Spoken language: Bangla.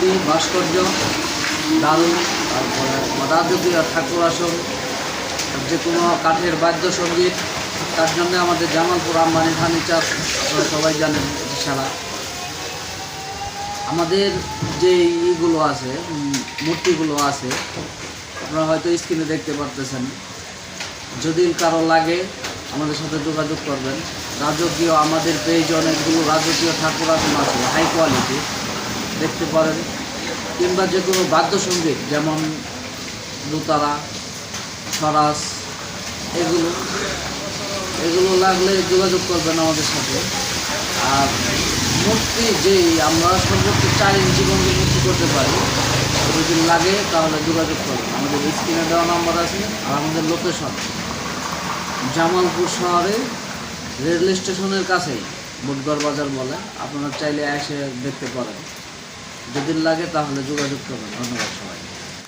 মূর্তি ভাস্কর্য দারুণ তারপরে রাজকীয় ঠাকুর আসন, যে কোনো কাঠের বাদ্যসঙ্গীত, তার জন্য আমাদের জামালপুর আম্বানি ফার্নিচার সবাই জানেন সারা। আমাদের যে ইগুলো আছে মূর্তিগুলো আছে, আপনারা হয়তো স্ক্রিনে দেখতে পারতেছেন। যদি কারও লাগে, আমাদের সাথে যোগাযোগ করবেন। রাজকীয়, আমাদের পেজ অনেকগুলো রাজকীয় ঠাকুর আসন আছে হাই কোয়ালিটি দেখতে পারেন, কিংবা যে কোনো বাদ্যসঙ্গীত, যেমন দোতারা সরাস এগুলো। এগুলো লাগলে যোগাযোগ করবেন আমাদের সাথে। আর মূর্তি যেই, আমরা সর্বোচ্চ চার ইঞ্চি গঙ্গি মূর্তি করতে পারি, যদি লাগে তাহলে যোগাযোগ করবেন আমাদের স্ক্রিনে দেওয়া নাম্বার আছে আর আমাদের লোকেশন। জামালপুর শহরে রেল স্টেশনের কাছেই বুধগড় বাজার বলে। আপনারা চাইলে এসে দেখতে পারেন। যদি লাগে তাহলে যোগাযোগ করবেন। ধন্যবাদ সবাই